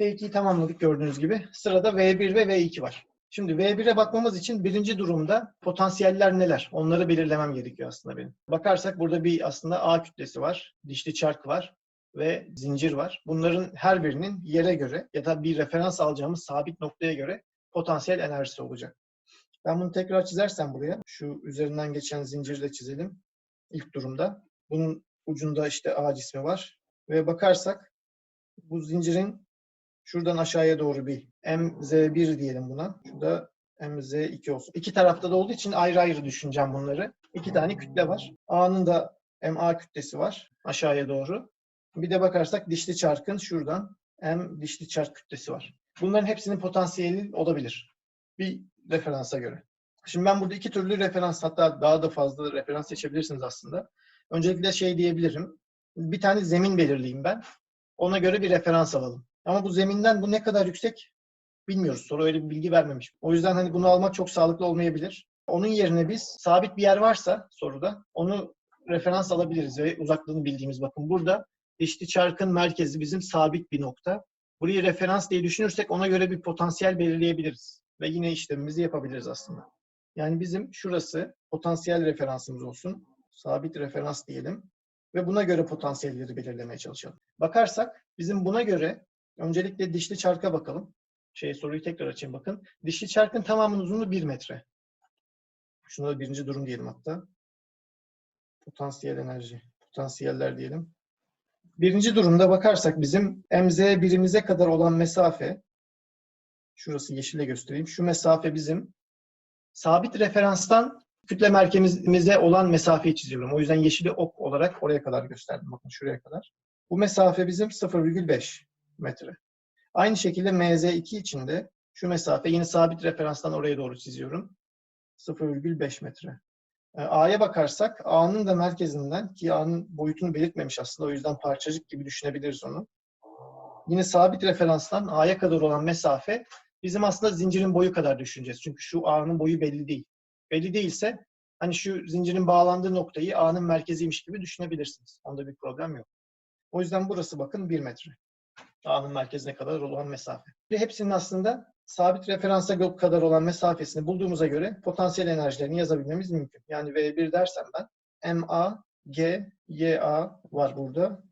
T2'yi tamamladık gördüğünüz gibi. Sırada V1 ve V2 var. Şimdi V1'e bakmamız için birinci durumda potansiyeller neler? Onları belirlemem gerekiyor aslında benim. Bakarsak burada bir aslında A kütlesi var, dişli çark var ve zincir var. Bunların her birinin yere göre ya da bir referans alacağımız sabit noktaya göre potansiyel enerjisi olacak. Ben bunu tekrar çizersem buraya, şu üzerinden geçen zinciri de çizelim ilk durumda. Bunun ucunda işte A cismi var ve bakarsak bu zincirin şuradan aşağıya doğru bir MZ1 diyelim buna. Şurada MZ2 olsun. İki tarafta da olduğu için ayrı ayrı düşüneceğim bunları. İki tane kütle var. A'nın da MA kütlesi var aşağıya doğru. Bir de bakarsak dişli çarkın şuradan M dişli çark kütlesi var. Bunların hepsinin potansiyeli olabilir. Bir referansa göre. Şimdi ben burada iki türlü referans hatta daha da fazla referans seçebilirsiniz aslında. Öncelikle şey diyebilirim. Bir tane zemin belirleyeyim ben. Ona göre bir referans alalım. Ama bu zeminden bu ne kadar yüksek bilmiyoruz. Soru öyle bir bilgi vermemiş. O yüzden hani bunu almak çok sağlıklı olmayabilir. Onun yerine biz sabit bir yer varsa soruda onu referans alabiliriz ve uzaklığını bildiğimiz bakın burada dişli çarkın merkezi bizim sabit bir nokta. Burayı referans diye düşünürsek ona göre bir potansiyel belirleyebiliriz. Ve yine işlemimizi yapabiliriz aslında. Yani bizim şurası potansiyel referansımız olsun. Sabit referans diyelim. Ve buna göre potansiyelleri belirlemeye çalışalım. Bakarsak bizim buna göre öncelikle dişli çarka bakalım. Şey soruyu tekrar açayım bakın. Dişli çarkın tamamının uzunluğu 1 metre. Şuna da birinci durum diyelim hatta. Potansiyel enerji. Potansiyeller diyelim. Birinci durumda bakarsak bizim MZ birimize kadar olan mesafe şurası yeşile göstereyim. Şu mesafe bizim sabit referanstan kütle merkezimize olan mesafeyi çiziyorum. O yüzden yeşili ok olarak oraya kadar gösterdim. Bakın şuraya kadar. Bu mesafe bizim 0,5 metre. Aynı şekilde MZ2 için de şu mesafe yine sabit referanstan oraya doğru çiziyorum. 0,5 metre. E, A'ya bakarsak A'nın da merkezinden ki A'nın boyutunu belirtmemiş aslında o yüzden parçacık gibi düşünebiliriz onu. Yine sabit referanstan A'ya kadar olan mesafe bizim aslında zincirin boyu kadar düşüneceğiz. Çünkü şu A'nın boyu belli değil. Belli değilse hani şu zincirin bağlandığı noktayı A'nın merkeziymiş gibi düşünebilirsiniz. Onda bir problem yok. O yüzden burası bakın 1 metre. A'nın merkezine kadar olan mesafe. Ve hepsinin aslında sabit referansa kadar olan mesafesini bulduğumuza göre potansiyel enerjilerini yazabilmemiz mümkün. Yani V1 dersem ben MA, G, YA var burada.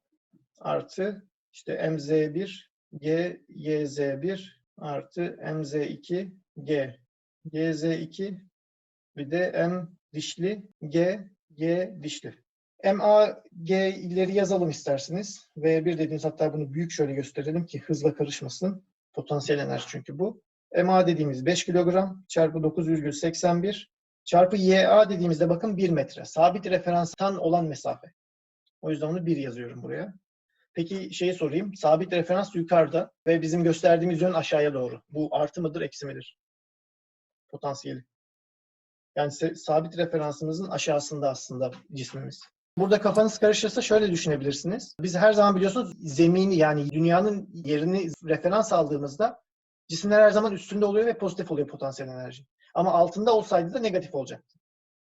Artı işte MZ1, G, YZ1 artı MZ2, G, YZ2 bir de M dişli, G, Y dişli. MA, G ileri yazalım isterseniz. V1 dediğimiz hatta bunu büyük şöyle gösterelim ki hızla karışmasın. Potansiyel enerji çünkü bu. MA dediğimiz 5 kilogram çarpı 9,81 çarpı YA dediğimizde bakın 1 metre. Sabit referanstan olan mesafe. O yüzden onu 1 yazıyorum buraya. Peki şeyi sorayım. Sabit referans yukarıda ve bizim gösterdiğimiz yön aşağıya doğru. Bu artı mıdır, eksi midir? Potansiyeli. Yani sabit referansımızın aşağısında aslında cismimiz. Burada kafanız karışırsa şöyle düşünebilirsiniz. Biz her zaman biliyorsunuz zemini yani dünyanın yerini referans aldığımızda cisimler her zaman üstünde oluyor ve pozitif oluyor potansiyel enerji. Ama altında olsaydı da negatif olacaktı.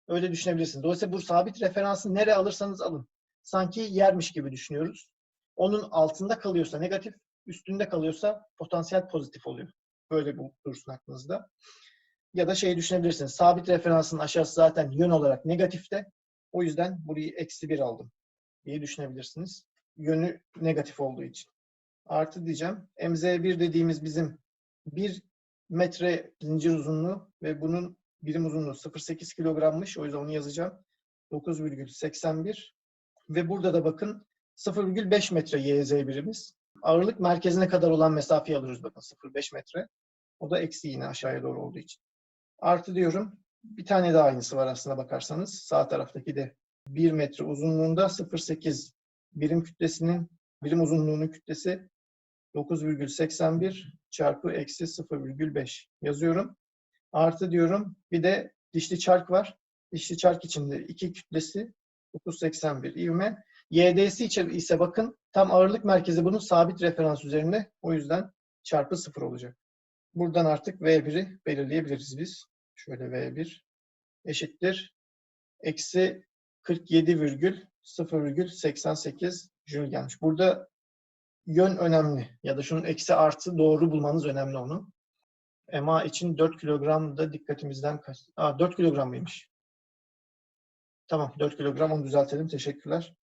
Öyle düşünebilirsiniz. Dolayısıyla bu sabit referansı nereye alırsanız alın. Sanki yermiş gibi düşünüyoruz. Onun altında kalıyorsa negatif, üstünde kalıyorsa potansiyel pozitif oluyor. Böyle bu dursun aklınızda. Ya da şey düşünebilirsiniz. Sabit referansın aşağısı zaten yön olarak negatifte. O yüzden burayı eksi bir aldım diye düşünebilirsiniz. Yönü negatif olduğu için. Artı diyeceğim. MZ1 dediğimiz bizim 1 metre zincir uzunluğu ve bunun birim uzunluğu 0.8 kilogrammış. O yüzden onu yazacağım. 9,81 ve burada da bakın 0,5 metre YZ birimiz. Ağırlık merkezine kadar olan mesafeyi alıyoruz bakın 0,5 metre. O da eksi yine aşağıya doğru olduğu için. Artı diyorum. Bir tane daha aynısı var aslında bakarsanız. Sağ taraftaki de 1 metre uzunluğunda 0.8 birim kütlesinin birim uzunluğunun kütlesi 9,81 çarpı eksi 0,5 yazıyorum. Artı diyorum. Bir de dişli çark var. Dişli çark içinde iki kütlesi 981 ivme. YD'si ise bakın tam ağırlık merkezi bunun sabit referans üzerinde. O yüzden çarpı 0 olacak. Buradan artık V1'i belirleyebiliriz biz. Şöyle V1 eşittir. Eksi 47,0,88 Joule gelmiş. Burada yön önemli. Ya da şunun eksi artı doğru bulmanız önemli onu. MA için 4 kilogram da dikkatimizden kaç? Aa, 4 kilogram mıymış? Tamam 4 kilogram onu düzeltelim. Teşekkürler.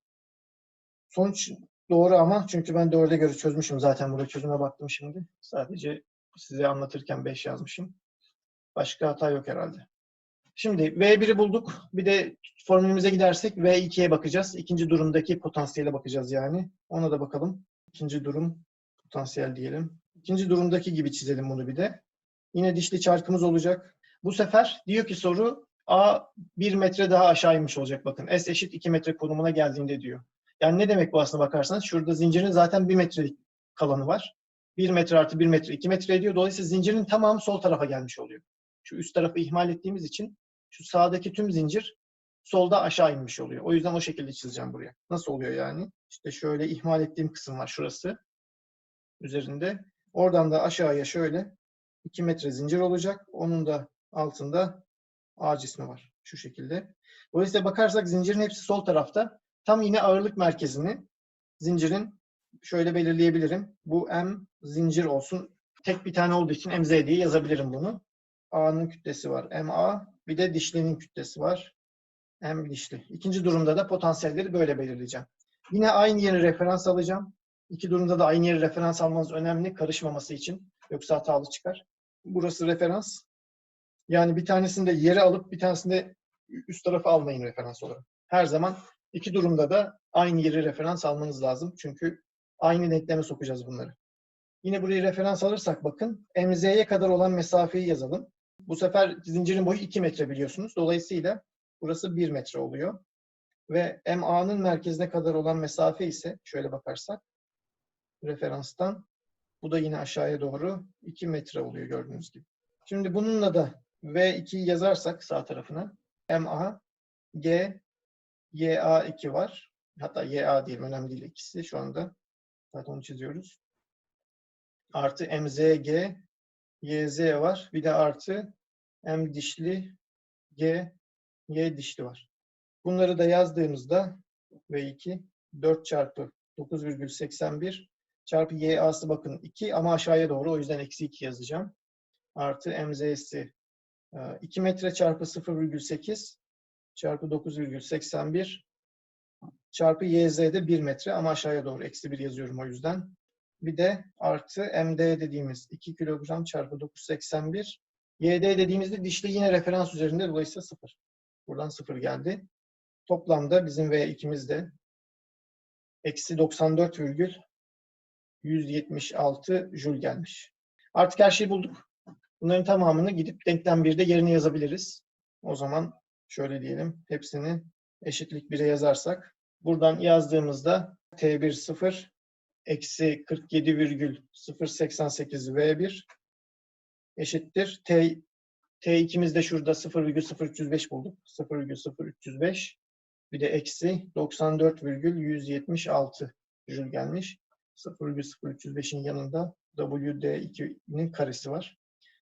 Sonuç doğru ama çünkü ben 4'e göre çözmüşüm zaten. Burada çözüme baktım şimdi. Sadece size anlatırken 5 yazmışım. Başka hata yok herhalde. Şimdi V1'i bulduk. Bir de formülümüze gidersek V2'ye bakacağız. İkinci durumdaki potansiyele bakacağız yani. Ona da bakalım. İkinci durum potansiyel diyelim. İkinci durumdaki gibi çizelim bunu bir de. Yine dişli çarkımız olacak. Bu sefer diyor ki soru A 1 metre daha aşağı inmiş olacak bakın. S eşit 2 metre konumuna geldiğinde diyor. Yani ne demek bu aslına bakarsanız? Şurada zincirin zaten 1 metrelik kalanı var. 1 metre artı 1 metre 2 metre ediyor. Dolayısıyla zincirin tamamı sol tarafa gelmiş oluyor. Şu üst tarafı ihmal ettiğimiz için şu sağdaki tüm zincir solda aşağı inmiş oluyor. O yüzden o şekilde çizeceğim buraya. Nasıl oluyor yani? İşte şöyle ihmal ettiğim kısım var şurası. Üzerinde. Oradan da aşağıya şöyle 2 metre zincir olacak. Onun da altında A cismi var. Şu şekilde. Dolayısıyla bakarsak zincirin hepsi sol tarafta. Tam yine ağırlık merkezini zincirin şöyle belirleyebilirim. Bu M zincir olsun. Tek bir tane olduğu için MZ diye yazabilirim bunu. A'nın kütlesi var. MA. Bir de dişlinin kütlesi var. M dişli. İkinci durumda da potansiyelleri böyle belirleyeceğim. Yine aynı yeri referans alacağım. İki durumda da aynı yeri referans almanız önemli karışmaması için. Yoksa hatalı çıkar. Burası referans. Yani bir tanesinde yeri alıp bir tanesinde üst tarafı almayın referans olarak. Her zaman iki durumda da aynı yeri referans almanız lazım. Çünkü aynı denkleme sokacağız bunları. Yine burayı referans alırsak bakın MZ'ye kadar olan mesafeyi yazalım. Bu sefer zincirin boyu 2 metre biliyorsunuz. Dolayısıyla burası 1 metre oluyor. Ve MA'nın merkezine kadar olan mesafe ise şöyle bakarsak referanstan bu da yine aşağıya doğru 2 metre oluyor gördüğünüz gibi. Şimdi bununla da V2'yi yazarsak sağ tarafına MA, G, YA2 var. Hatta YA diyelim önemli değil ikisi şu anda. Zaten onu çiziyoruz. Artı MZG, YZ var. Bir de artı M dişli, G, Y dişli var. Bunları da yazdığımızda V2 4 çarpı 9,81 çarpı YA'sı bakın 2 ama aşağıya doğru o yüzden eksi 2 yazacağım. Artı MZ'si 2 metre çarpı 0,8 çarpı 9,81 çarpı YZ'de 1 metre ama aşağıya doğru eksi 1 yazıyorum o yüzden. Bir de artı MD dediğimiz 2 kilogram çarpı 981 YD dediğimizde dişli yine referans üzerinde dolayısıyla 0. Buradan 0 geldi. Toplamda bizim V2'miz de eksi 94 virgül 176 jül gelmiş. Artık her şeyi bulduk. Bunların tamamını gidip denklem 1'de yerine yazabiliriz. O zaman şöyle diyelim. Hepsini eşitlik 1'e yazarsak. Buradan yazdığımızda T1 0 eksi 47,088 V1 eşittir. T, T2'miz de şurada 0,0305 bulduk. 0,0305 bir de eksi 94,176 jül gelmiş. 0,0305'in yanında WD2'nin karesi var.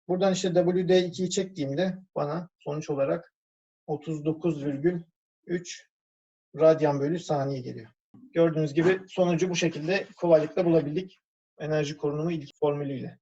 Buradan işte WD2'yi çektiğimde bana sonuç olarak 39,3 radyan bölü saniye geliyor. Gördüğünüz gibi sonucu bu şekilde kolaylıkla bulabildik. Enerji korunumu ilk formülüyle.